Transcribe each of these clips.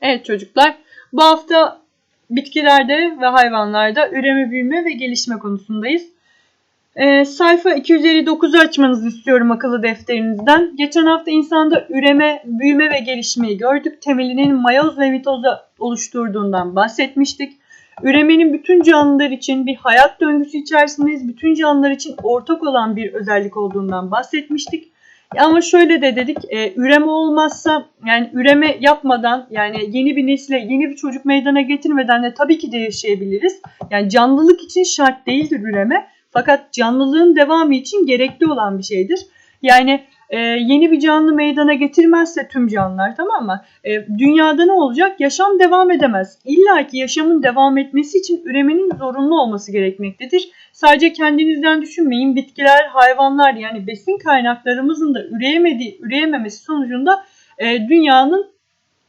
Evet çocuklar, bu hafta bitkilerde ve hayvanlarda üreme, büyüme ve gelişme konusundayız. Ee, sayfa 259'u açmanızı istiyorum akıllı defterinizden. Geçen hafta insanda üreme, büyüme ve gelişmeyi gördük. Temelinin mayoz ve mitozu oluşturduğundan bahsetmiştik. Üremenin bütün canlılar için bir hayat döngüsü içerisindeyiz. Bütün canlılar için ortak olan bir özellik olduğundan bahsetmiştik. Ama şöyle de dedik, e, üreme olmazsa yani üreme yapmadan yani yeni bir nesile, yeni bir çocuk meydana getirmeden de tabii ki de yaşayabiliriz. Yani canlılık için şart değildir üreme. Fakat canlılığın devamı için gerekli olan bir şeydir. Yani e, yeni bir canlı meydana getirmezse tüm canlılar tamam mı? E, dünyada ne olacak? Yaşam devam edemez. İlla ki yaşamın devam etmesi için üremenin zorunlu olması gerekmektedir. Sadece kendinizden düşünmeyin. Bitkiler, hayvanlar yani besin kaynaklarımızın da üreyemediği, üreyememesi sonucunda e, dünyanın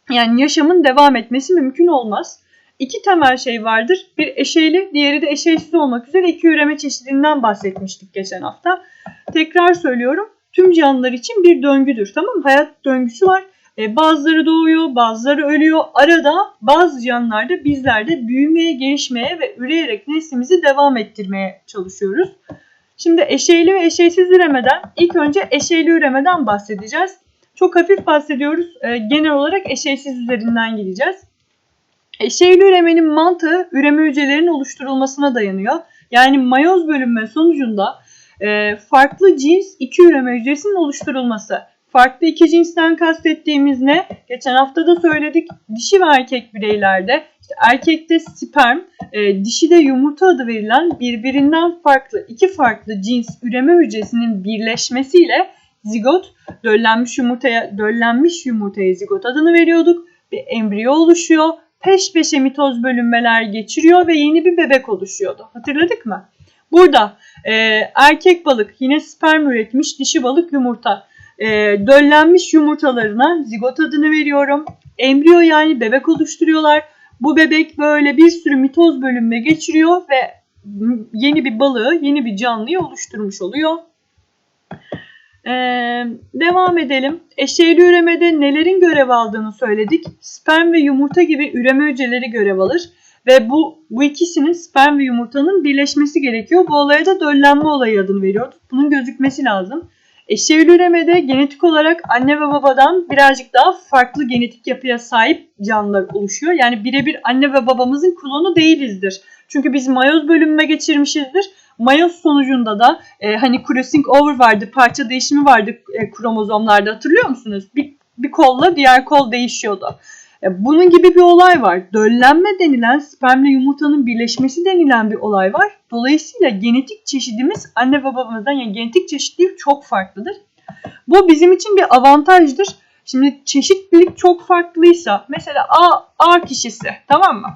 yani yaşamın devam etmesi mümkün olmaz. İki temel şey vardır. Bir eşeyli, diğeri de eşeysiz olmak üzere iki üreme çeşidinden bahsetmiştik geçen hafta. Tekrar söylüyorum. Tüm canlılar için bir döngüdür. Tamam mı? Hayat döngüsü var. E, bazıları doğuyor, bazıları ölüyor. Arada bazı canlılarda bizler de büyümeye, gelişmeye ve üreyerek neslimizi devam ettirmeye çalışıyoruz. Şimdi eşeyli ve eşeysiz üremeden ilk önce eşeyli üremeden bahsedeceğiz. Çok hafif bahsediyoruz. E, genel olarak eşeysiz üzerinden gideceğiz. Eşeyli üremenin mantığı üreme hücrelerinin oluşturulmasına dayanıyor. Yani mayoz bölünme sonucunda e, farklı cins iki üreme hücresinin oluşturulması. Farklı iki cinsten kastettiğimiz ne? Geçen hafta da söyledik. Dişi ve erkek bireylerde işte erkekte sperm, e, dişi de yumurta adı verilen birbirinden farklı iki farklı cins üreme hücresinin birleşmesiyle zigot döllenmiş yumurtaya döllenmiş yumurtaya zigot adını veriyorduk. Bir embriyo oluşuyor. Peş peşe mitoz bölünmeler geçiriyor ve yeni bir bebek oluşuyordu. Hatırladık mı? Burada e, erkek balık yine sperm üretmiş, dişi balık yumurta. E, döllenmiş yumurtalarına zigot adını veriyorum. Embriyo yani bebek oluşturuyorlar. Bu bebek böyle bir sürü mitoz bölünme geçiriyor ve yeni bir balığı, yeni bir canlıyı oluşturmuş oluyor. Ee, devam edelim. Eşeğli üremede nelerin görev aldığını söyledik. Sperm ve yumurta gibi üreme hücreleri görev alır. Ve bu, bu ikisinin sperm ve yumurtanın birleşmesi gerekiyor. Bu olaya da döllenme olayı adını veriyoruz. Bunun gözükmesi lazım. Eşeğli üremede genetik olarak anne ve babadan birazcık daha farklı genetik yapıya sahip canlılar oluşuyor. Yani birebir anne ve babamızın klonu değilizdir. Çünkü biz mayoz bölünme geçirmişizdir. Mayoz sonucunda da e, hani crossing over vardı, parça değişimi vardı e, kromozomlarda hatırlıyor musunuz? Bir, bir kolla diğer kol değişiyordu. E, bunun gibi bir olay var. Döllenme denilen spermle yumurtanın birleşmesi denilen bir olay var. Dolayısıyla genetik çeşidimiz anne ve babamızdan yani genetik çeşitlilik çok farklıdır. Bu bizim için bir avantajdır. Şimdi çeşitlilik çok farklıysa mesela A, A kişisi tamam mı?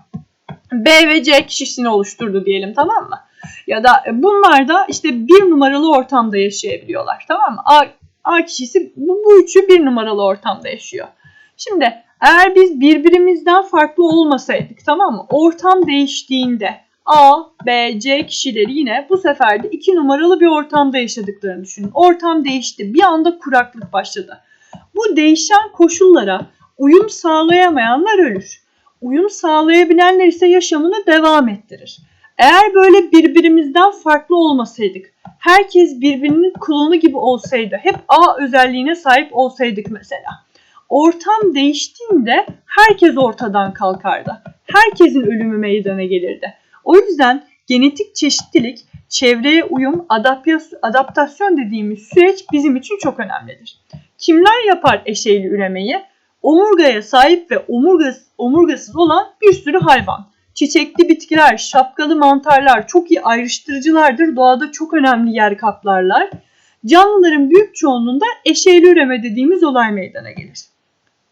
B ve C kişisini oluşturdu diyelim tamam mı? Ya da bunlar da işte bir numaralı ortamda yaşayabiliyorlar tamam mı? A, A kişisi bu, bu üçü bir numaralı ortamda yaşıyor. Şimdi eğer biz birbirimizden farklı olmasaydık tamam mı? Ortam değiştiğinde A, B, C kişileri yine bu sefer de iki numaralı bir ortamda yaşadıklarını düşünün. Ortam değişti. Bir anda kuraklık başladı. Bu değişen koşullara uyum sağlayamayanlar ölür. Uyum sağlayabilenler ise yaşamını devam ettirir. Eğer böyle birbirimizden farklı olmasaydık, herkes birbirinin klonu gibi olsaydı, hep A özelliğine sahip olsaydık mesela. Ortam değiştiğinde herkes ortadan kalkardı. Herkesin ölümü meydana gelirdi. O yüzden genetik çeşitlilik, çevreye uyum, adaptasyon dediğimiz süreç bizim için çok önemlidir. Kimler yapar eşeyli üremeyi? Omurgaya sahip ve omurgas, omurgasız olan bir sürü hayvan. Çiçekli bitkiler, şapkalı mantarlar çok iyi ayrıştırıcılardır. Doğada çok önemli yer kaplarlar. Canlıların büyük çoğunluğunda eşeyli üreme dediğimiz olay meydana gelir.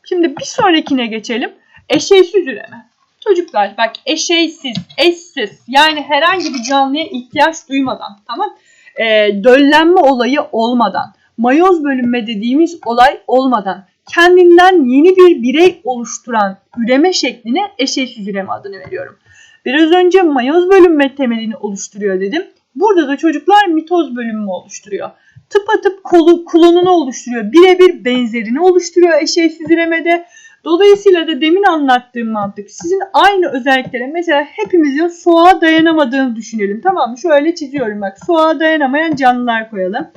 Şimdi bir sonrakine geçelim. Eşeysiz üreme. Çocuklar bak eşeysiz, eşsiz yani herhangi bir canlıya ihtiyaç duymadan tamam e, döllenme olayı olmadan, mayoz bölünme dediğimiz olay olmadan kendinden yeni bir birey oluşturan üreme şekline eşeysiz üreme adını veriyorum. Biraz önce mayoz bölünme temelini oluşturuyor dedim. Burada da çocuklar mitoz bölünme oluşturuyor. Tıpatıp kolu, klonunu oluşturuyor. Birebir benzerini oluşturuyor eşeysiz üremede. Dolayısıyla da demin anlattığım mantık sizin aynı özelliklere mesela hepimizin soğuğa dayanamadığını düşünelim. Tamam mı? Şöyle çiziyorum bak. Soğuğa dayanamayan canlılar koyalım.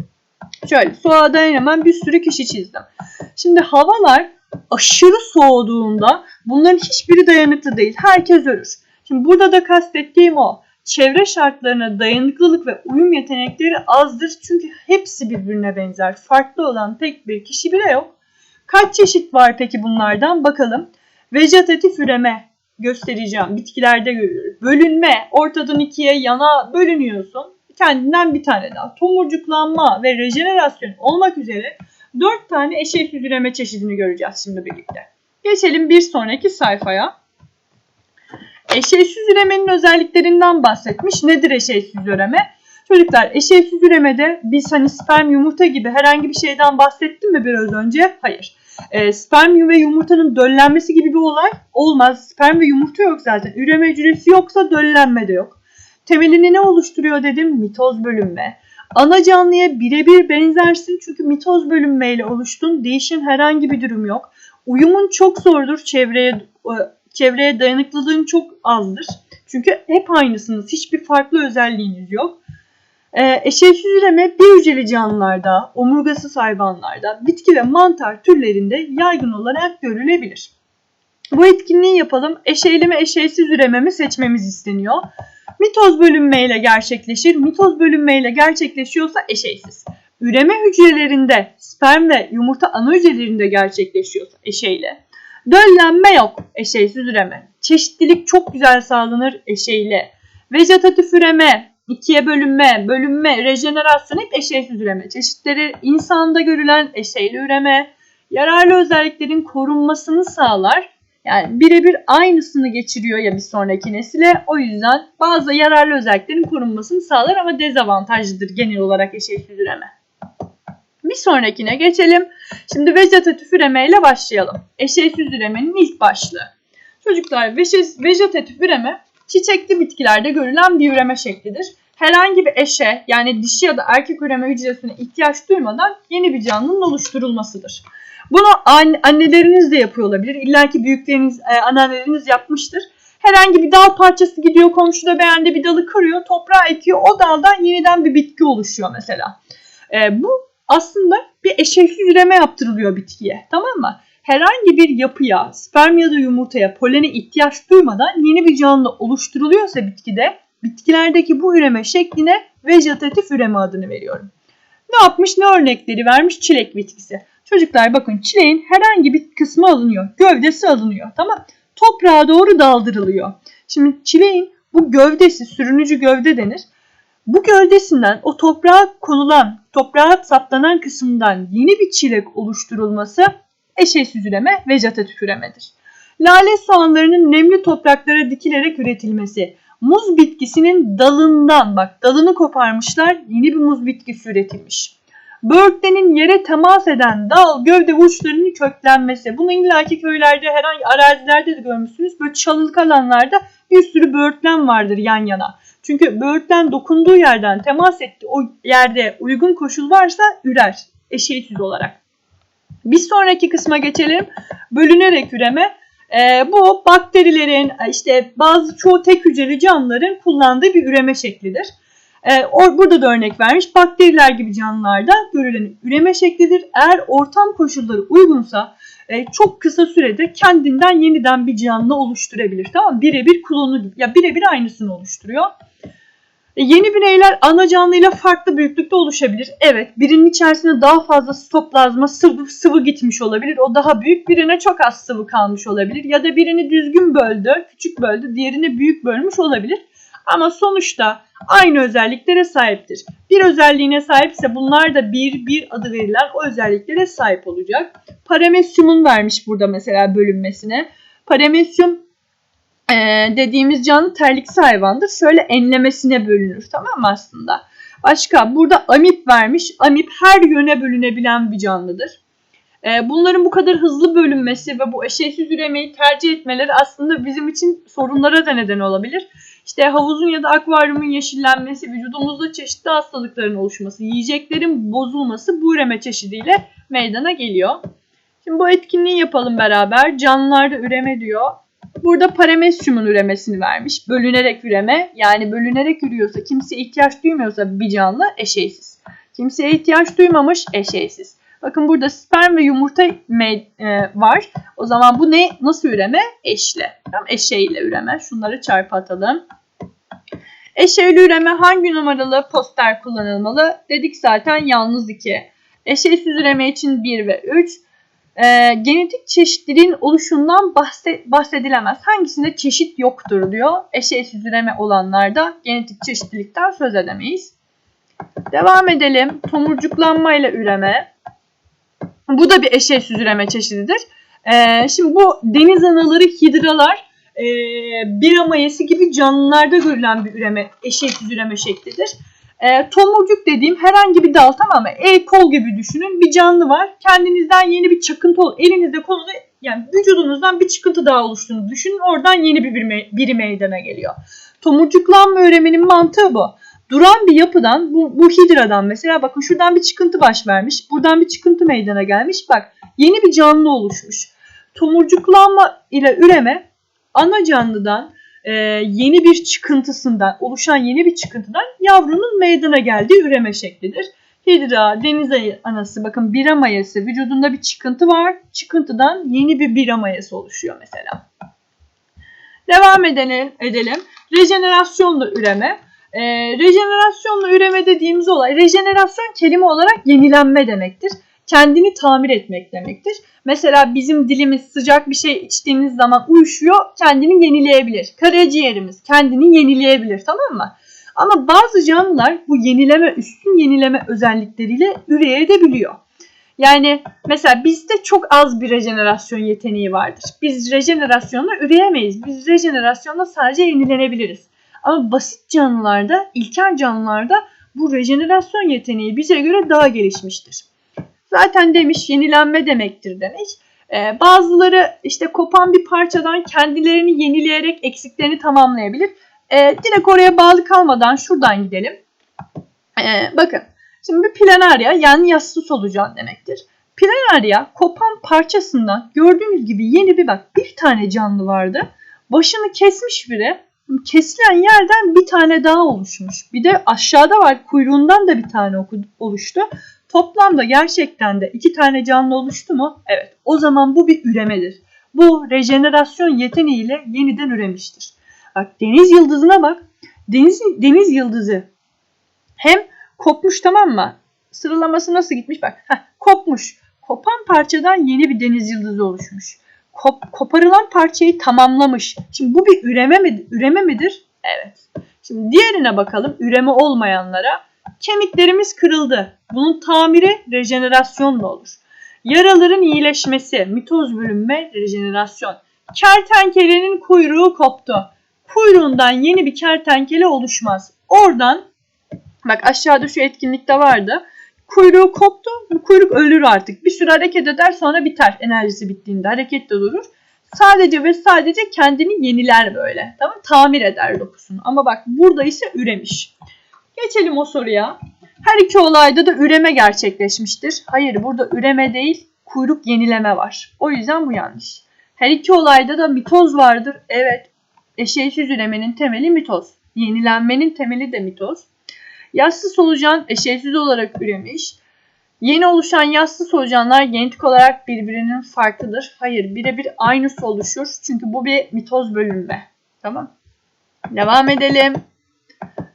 Şöyle soğuğa dayanamayan bir sürü kişi çizdim. Şimdi havalar aşırı soğuduğunda bunların hiçbiri dayanıklı değil. Herkes ölür. Şimdi burada da kastettiğim o. Çevre şartlarına dayanıklılık ve uyum yetenekleri azdır. Çünkü hepsi birbirine benzer. Farklı olan tek bir kişi bile yok. Kaç çeşit var peki bunlardan? Bakalım. Vejetatif üreme göstereceğim. Bitkilerde görüyoruz. Bölünme. Ortadan ikiye yana bölünüyorsun. Kendinden bir tane daha. Tomurcuklanma ve rejenerasyon olmak üzere dört tane eşeğsiz üreme çeşidini göreceğiz şimdi birlikte. Geçelim bir sonraki sayfaya. Eşeğsiz üremenin özelliklerinden bahsetmiş. Nedir eşeğsiz üreme? Çocuklar eşeğsiz üremede biz hani sperm yumurta gibi herhangi bir şeyden bahsettim mi biraz önce? Hayır. E, sperm ve yumurtanın döllenmesi gibi bir olay olmaz. Sperm ve yumurta yok zaten. Üreme hücresi yoksa döllenme de yok. Temelini ne oluşturuyor dedim? Mitoz bölünme. Ana canlıya birebir benzersin çünkü mitoz bölünmeyle oluştun. Değişen herhangi bir durum yok. Uyumun çok zordur. Çevreye çevreye dayanıklılığın çok azdır. Çünkü hep aynısınız. Hiçbir farklı özelliğiniz yok. Ee, eşeğsiz üreme bir hücreli canlılarda, omurgasız hayvanlarda, bitki ve mantar türlerinde yaygın olarak görülebilir. Bu etkinliği yapalım. Eşeyli mi eşeğsiz ürememi seçmemiz isteniyor. Mitoz bölünmeyle gerçekleşir. Mitoz bölünmeyle gerçekleşiyorsa eşeysiz. Üreme hücrelerinde sperm ve yumurta ana hücrelerinde gerçekleşiyorsa eşeyle. Döllenme yok eşeğsiz üreme. Çeşitlilik çok güzel sağlanır eşeğiyle. Vejetatif üreme, ikiye bölünme, bölünme, rejenerasyon hep eşeğsiz üreme. Çeşitleri insanda görülen eşeğli üreme, yararlı özelliklerin korunmasını sağlar. Yani birebir aynısını geçiriyor ya bir sonraki nesile. O yüzden bazı yararlı özelliklerin korunmasını sağlar ama dezavantajlıdır genel olarak eşeğsiz üreme. Bir sonrakine geçelim. Şimdi vejetatif üreme ile başlayalım. Eşeğsiz üremenin ilk başlığı. Çocuklar vejetatif üreme çiçekli bitkilerde görülen bir üreme şeklidir. Herhangi bir eşe yani dişi ya da erkek üreme hücresine ihtiyaç duymadan yeni bir canlının oluşturulmasıdır. Bunu anneleriniz de yapıyor olabilir. İlla ki büyükleriniz, e, anneanneleriniz yapmıştır. Herhangi bir dal parçası gidiyor, komşu da beğendi bir dalı kırıyor, toprağa ekiyor. O daldan yeniden bir bitki oluşuyor mesela. E, bu aslında bir eşeğsiz üreme yaptırılıyor bitkiye. Tamam mı? Herhangi bir yapıya, sperm ya da yumurtaya, polene ihtiyaç duymadan yeni bir canlı oluşturuluyorsa bitkide, bitkilerdeki bu üreme şekline vejetatif üreme adını veriyorum. Ne yapmış? Ne örnekleri vermiş? Çilek bitkisi. Çocuklar bakın çileğin herhangi bir kısmı alınıyor. Gövdesi alınıyor. Tamam. Toprağa doğru daldırılıyor. Şimdi çileğin bu gövdesi sürünücü gövde denir. Bu gövdesinden o toprağa konulan, toprağa saplanan kısımdan yeni bir çilek oluşturulması eşeğsiz üreme, vejetatif üremedir. Lale soğanlarının nemli topraklara dikilerek üretilmesi. Muz bitkisinin dalından bak dalını koparmışlar yeni bir muz bitkisi üretilmiş. Böğürtlenin yere temas eden dal, gövde uçlarının köklenmesi. Bunu illaki köylerde herhangi arazilerde de görmüşsünüz. Böyle çalılık alanlarda bir sürü böğürtlen vardır yan yana. Çünkü böğürtlen dokunduğu yerden temas etti. O yerde uygun koşul varsa ürer eşeğsiz olarak. Bir sonraki kısma geçelim. Bölünerek üreme. Ee, bu bakterilerin işte bazı çoğu tek hücreli canlıların kullandığı bir üreme şeklidir. Ee, or, burada da örnek vermiş. Bakteriler gibi canlılarda görülen üreme şeklidir. Eğer ortam koşulları uygunsa e, çok kısa sürede kendinden yeniden bir canlı oluşturabilir. Tamam Birebir klonu. Ya birebir aynısını oluşturuyor. E, yeni bireyler ana canlıyla farklı büyüklükte oluşabilir. Evet birinin içerisine daha fazla stoplazma sıvı, sıvı gitmiş olabilir. O daha büyük birine çok az sıvı kalmış olabilir. Ya da birini düzgün böldü, küçük böldü, diğerini büyük bölmüş olabilir. Ama sonuçta aynı özelliklere sahiptir. Bir özelliğine sahipse bunlar da bir bir adı verilen o özelliklere sahip olacak. Paramesyumun vermiş burada mesela bölünmesine. Paramesyum e, dediğimiz canlı terliksi hayvandır. Şöyle enlemesine bölünür tamam mı aslında? Başka burada amip vermiş. Amip her yöne bölünebilen bir canlıdır. E, bunların bu kadar hızlı bölünmesi ve bu eşeğsiz üremeyi tercih etmeleri aslında bizim için sorunlara da neden olabilir. İşte havuzun ya da akvaryumun yeşillenmesi, vücudumuzda çeşitli hastalıkların oluşması, yiyeceklerin bozulması bu üreme çeşidiyle meydana geliyor. Şimdi bu etkinliği yapalım beraber. Canlılarda üreme diyor. Burada paramesyumun üremesini vermiş. Bölünerek üreme. Yani bölünerek ürüyorsa, kimse ihtiyaç duymuyorsa bir canlı eşeysiz. Kimseye ihtiyaç duymamış eşeysiz. Bakın burada sperm ve yumurta e, var. O zaman bu ne? Nasıl üreme? Eşle. Tamam, eşeğiyle üreme. Şunları çarpı atalım. Eşeğli üreme hangi numaralı poster kullanılmalı? Dedik zaten yalnız 2. Eşeğsiz üreme için 1 ve 3. Ee, genetik çeşitliliğin oluşundan bahse- bahsedilemez. Hangisinde çeşit yoktur diyor. Eşeğsiz üreme olanlarda genetik çeşitlilikten söz edemeyiz. Devam edelim. Tomurcuklanmayla üreme. Bu da bir eşeğsiz üreme çeşididir. Ee, şimdi bu deniz anaları, hidralar, e, bira mayası gibi canlılarda görülen bir üreme, eşeğsiz üreme şeklidir. E, tomurcuk dediğim herhangi bir dal tamam mı? El kol gibi düşünün. Bir canlı var. Kendinizden yeni bir çıkıntı ol- elinizde kolunuzda yani vücudunuzdan bir çıkıntı daha oluştuğunu düşünün. Oradan yeni bir biri, biri meydana geliyor. Tomurcuklanma öğrenmenin mantığı bu. Duran bir yapıdan bu, bu hidradan mesela bakın şuradan bir çıkıntı baş vermiş. Buradan bir çıkıntı meydana gelmiş. Bak yeni bir canlı oluşmuş. Tomurcuklanma ile üreme ana canlıdan e, yeni bir çıkıntısından, oluşan yeni bir çıkıntıdan yavrunun meydana geldiği üreme şeklidir. Hidra, deniz anası bakın bira mayası vücudunda bir çıkıntı var. Çıkıntıdan yeni bir bira mayası oluşuyor mesela. Devam edelim. edelim. Rejenerasyonla üreme. E, rejenerasyonla üreme dediğimiz olay, rejenerasyon kelime olarak yenilenme demektir. Kendini tamir etmek demektir. Mesela bizim dilimiz sıcak bir şey içtiğimiz zaman uyuşuyor, kendini yenileyebilir. Karaciğerimiz kendini yenileyebilir tamam mı? Ama bazı canlılar bu yenileme, üstün yenileme özellikleriyle üreyebiliyor. Yani mesela bizde çok az bir rejenerasyon yeteneği vardır. Biz rejenerasyonla üreyemeyiz. Biz rejenerasyonla sadece yenilenebiliriz. Ama basit canlılarda, ilkel canlılarda bu rejenerasyon yeteneği bize göre daha gelişmiştir. Zaten demiş yenilenme demektir demiş. Ee, bazıları işte kopan bir parçadan kendilerini yenileyerek eksiklerini tamamlayabilir. Ee, direkt oraya bağlı kalmadan şuradan gidelim. Ee, bakın şimdi bir planarya yani yassı solucan demektir. Planarya kopan parçasından gördüğünüz gibi yeni bir bak bir tane canlı vardı. Başını kesmiş biri. Kesilen yerden bir tane daha oluşmuş. Bir de aşağıda var kuyruğundan da bir tane oluştu. Toplamda gerçekten de iki tane canlı oluştu mu? Evet. O zaman bu bir üremedir. Bu rejenerasyon yeteneğiyle yeniden üremiştir. Bak deniz yıldızına bak. Deniz, deniz yıldızı hem kopmuş tamam mı? Sıralaması nasıl gitmiş bak. Heh, kopmuş. Kopan parçadan yeni bir deniz yıldızı oluşmuş. Kop, koparılan parçayı tamamlamış. Şimdi bu bir üreme midir? Üreme midir? Evet. Şimdi diğerine bakalım. Üreme olmayanlara. Kemiklerimiz kırıldı. Bunun tamiri rejenerasyonla olur. Yaraların iyileşmesi, mitoz bölünme, rejenerasyon. Kertenkelenin kuyruğu koptu. Kuyruğundan yeni bir kertenkele oluşmaz. Oradan bak aşağıda şu etkinlikte vardı. Kuyruğu koptu. Bu kuyruk ölür artık. Bir süre hareket eder sonra biter. Enerjisi bittiğinde hareket de durur. Sadece ve sadece kendini yeniler böyle. Tamam Tamir eder dokusunu. Ama bak burada ise üremiş. Geçelim o soruya. Her iki olayda da üreme gerçekleşmiştir. Hayır burada üreme değil kuyruk yenileme var. O yüzden bu yanlış. Her iki olayda da mitoz vardır. Evet eşeğsiz üremenin temeli mitoz. Yenilenmenin temeli de mitoz. Yassı solucan eşeğsiz olarak üremiş. Yeni oluşan yassı solucanlar genetik olarak birbirinin farklıdır. Hayır birebir aynısı oluşur. Çünkü bu bir mitoz bölünme. Tamam. Devam edelim.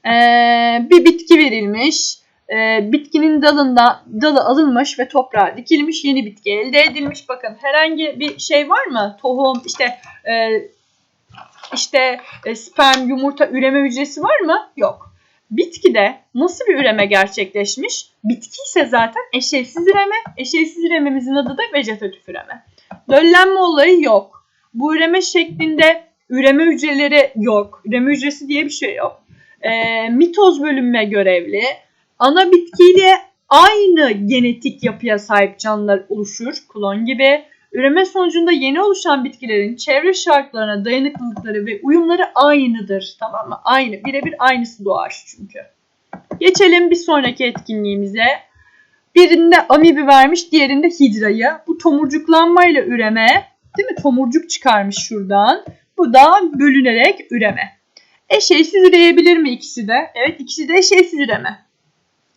Ee, bir bitki verilmiş. Ee, bitkinin dalında dalı alınmış ve toprağa dikilmiş yeni bitki elde edilmiş. Bakın herhangi bir şey var mı? Tohum işte e, işte e, sperm yumurta üreme hücresi var mı? Yok. Bitkide nasıl bir üreme gerçekleşmiş? Bitki ise zaten eşeysiz üreme. Eşeysiz ürememizin adı da vejetatif üreme. Döllenme olayı yok. Bu üreme şeklinde üreme hücreleri yok. Üreme hücresi diye bir şey yok. E, mitoz bölünme görevli. Ana bitkiyle aynı genetik yapıya sahip canlılar oluşur. Klon gibi. Üreme sonucunda yeni oluşan bitkilerin çevre şartlarına dayanıklılıkları ve uyumları aynıdır. Tamam mı? Aynı. Birebir aynısı doğar çünkü. Geçelim bir sonraki etkinliğimize. Birinde amibi vermiş, diğerinde hidrayı. Bu tomurcuklanmayla üreme, değil mi? Tomurcuk çıkarmış şuradan. Bu da bölünerek üreme. Eşeğsiz üreyebilir mi ikisi de? Evet ikisi de eşeğsiz üreme.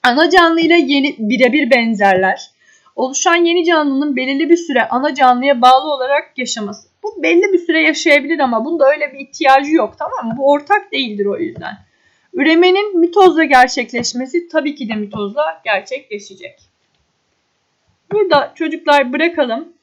Ana canlı ile yeni birebir benzerler. Oluşan yeni canlının belirli bir süre ana canlıya bağlı olarak yaşaması. Bu belli bir süre yaşayabilir ama bunda öyle bir ihtiyacı yok tamam mı? Bu ortak değildir o yüzden. Üremenin mitozla gerçekleşmesi tabii ki de mitozla gerçekleşecek. Burada çocuklar bırakalım.